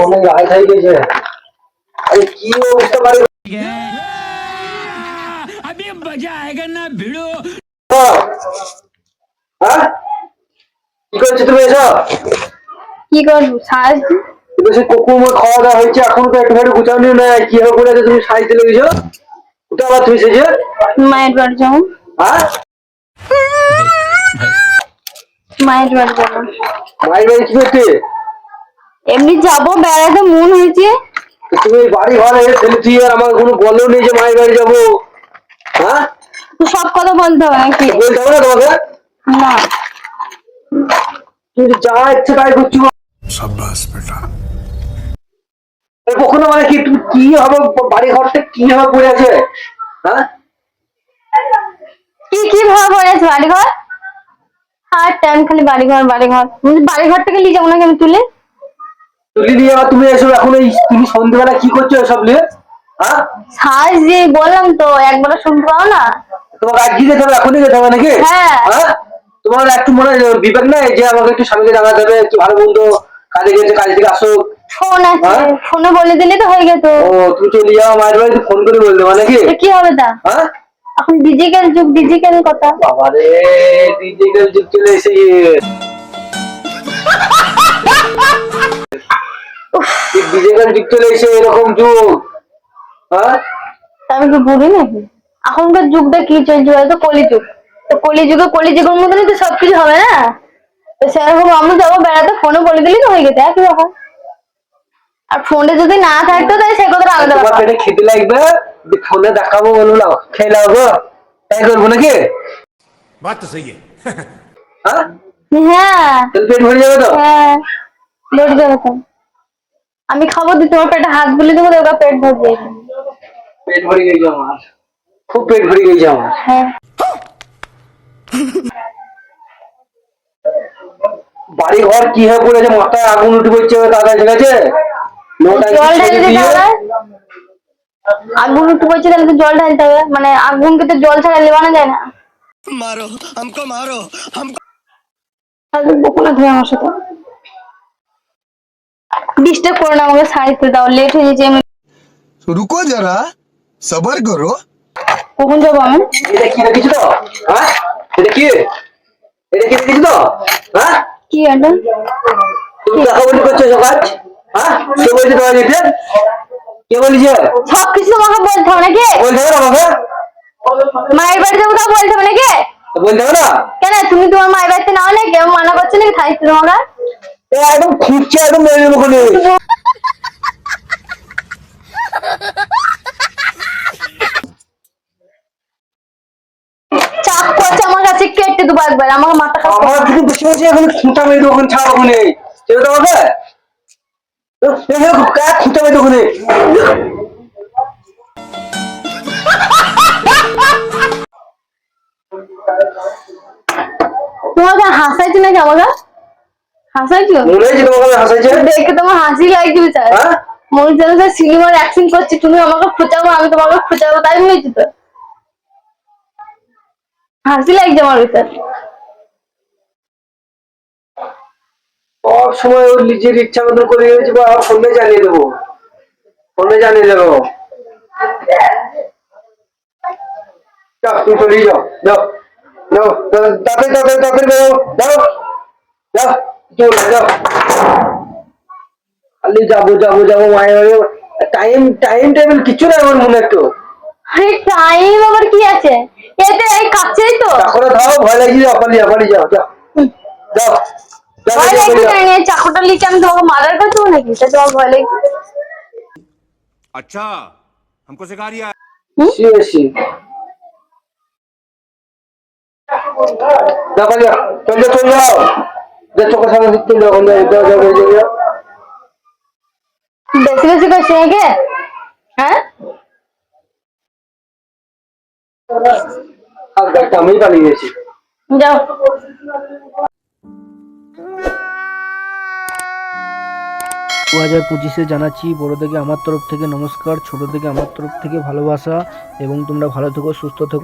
অনেক রায় খাই গেছে আরে কি অবস্থা বাড়ি अभी मजा आएगा ना भिड़ो হ্যাঁ কি করছো তুমি এসব কি করবো সাজ কিন্তু সে কুকুর খাওয়া দাওয়া হয়েছে এখন তো একটুখানি গুছানো না কি হবে করে তুমি সাইজ দিলে গেছো ওটা আবার তুমি সেজে মায়ের বাড়ি যাবো হ্যাঁ মায়ের বাড়ি যাবো মায়ের বাড়ি কি করতে এমনি যাব বেড়াতে মন হয়েছে। তুমি বাড়ি ঘরে তাহলে তুই আর আমার কোনো বলো নেই যে মায়ের বাড়ি যাব। হ্যাঁ? তুই সব কথা বলতে হবে নাকি? বলতে হবে না তোমাকে? না। তুই যা ইচ্ছে তাই করছ। সাব্বাস বেটা। কখনো মানে কি তুমি কি হবে বাড়ি ঘরটা কি হবে পড়ে আছে? হ্যাঁ? কি কি ভাবে পড়ে আছে বাড়ি ঘর? আর টাইম খালি বাড়ি ঘর বাড়ি ঘর। বাড়ি ঘর থেকে নিয়ে যাব নাকি আমি তুলে? তুলি নিয়ে তুমি এসব এখন এই তুমি সন্ধ্যেবেলা কি করছ এসব নিয়ে? হ্যাঁ? সাজ যে বললাম তো একবার শুনতে পাও না? তোমাকে আজকে যেতে হবে এখনই যেতে হবে নাকি? হ্যাঁ। হ্যাঁ? তোমার একটু মনে বিবেক নাই যে আমাকে একটু স্বামীকে জানাতে হবে একটু ভালো মন্দ কাজে গেছে কাজ থেকে আসো। ফোন আছে? ফোনে বলে দিলে তো হয়ে যেত ও তুমি চলে যাও মায়ের বাড়িতে ফোন করে বলতে মানে নাকি? কি হবে তা? হ্যাঁ? এখন ডিজিটাল যুগ ডিজিটাল কথা। বাবারে ডিজিটাল যুগ চলে এসে যুগ চলে এসে এরকম যুগ? হ্যাঁ? আমি কি বুড়ি এখনকার যুগটা কি চেঞ্জ হয় তো কলিযুগ। তো কলিযুগে কলিযুগের মতনই তো সবকিছু হবে না? তো সেরকম আমরা যাব বেড়াতে ফোনে বলে দিলেই তো হয়ে গেছে একই আর ফোনে যদি না থাকতো তাহলে সে কথাটা আলাদা তোমার পেটে খেতে লাগবে? ফোনে দেখাবো বলো না খেয়ে নাও গো। তাই করব নাকি? বাত তো হ্যাঁ? হ্যাঁ। পেট ভরে যাবে তো? হ্যাঁ। ভরে যাবে। তো আমি খাব দি তোমার পেটে হাত বুলে দেবো পেট ভরে পেট ভরে গেছে আমার খুব পেট ভরে গেছে আমার হ্যাঁ। বাড়ি ঘর কি হয়ে পড়েছে? মাথায় আগুন উঠে পড়ছে দাদা ঠিক আছে? আগুন উঠে পড়ছে তাহলে তো জল ঢালতে হবে। মানে আগুনকে তো জল ছাড়া লেবানো যায় না। মারো আমকো মারো আমকো আমার সাথে। ডিস্টার্ব করো না আমাকে সারিতে দাও লেট হয়ে যাচ্ছে আমি রুকো যারা সবার করো। কখন যাব আমি? এটা কি রেখেছো তো? হ্যাঁ? এটা কি? এটা কি রেখেছো তো? হ্যাঁ? কি এটা তুমি দেখা বলি করছ সকাল। হ্যাঁ? কে বলছে তোমার নিতে কে বলেছে? সব কিছু তোমাকে বলতে হবে নাকি? বলতে হবে আমাকে? মায়ের বাড়ি যাব তা বলতে হবে নাকি? বলতে হবে না? কেন তুমি তোমার মায়ের বাড়িতে নাও নাকি মানা করছ নাকি? থাকছো তোমাকে। একদম খুঁজছে একদম মেরে দেবো আমার কেটে একবার। আমাকে মাথা খারাপ আমার থেকে বেশি বেশি এখন খুঁটা মেরে দেবো ওখানে ছাড় ওখানে। চেয়ে তো হবে? খুঁটা মেরে ওখানে? তোমাকে হাসাইছি নাকি আমাকে হাসাইছো? দেখে তোমার হাসি লাগছে স্যার হ্যাঁ? মনে হচ্ছে স্যার সিনেমার অ্যাকশন করছি তুমি আমাকে খুঁচাবো আমি তোমাকে খুঁচাবো তাই হয়েছে তো? হাসি লাগছে আমার স্যার সব সময় ওর নিজের ইচ্ছা মতো করে গেছে বা ফোনে জানিয়ে দেবো। ফোনে জানিয়ে দেবো। যাও তুমি চলে যাও। যাও। যাও তাড়াতাড়ি তাড়াতাড়ি তাড়াতাড়ি যাও যাও। যাও। চলে যাও খালি যাবো যাবো যাবো মায়ের বাড়ি টাইম টাইম টেবিল কিছু না আমার মনে একটু আরে টাইম আবার কি আছে এতে এই কাছেই তো তারপরে ধরো ভয় লাগিয়ে যাও পালিয়ে যাও পালিয়ে যাও যাও যাও যাও ভয় যাও, লাগছে যাও, না এই চাকুটা লিখে আমি তোমাকে মারার করতে নাকি তা তোমার ভয় লাগছে अच्छा हमको सिखा रिया है Seriously. যাও পালিয়ে বেশি বেশি করছে নাকি হ্যাঁ যাও দু হাজার পঁচিশে জানাচ্ছি বড় থেকে আমার তরফ থেকে নমস্কার ছোট থেকে আমার তরফ থেকে ভালোবাসা, এবং তোমরা ভালো থেকো, সুস্থ থেকো।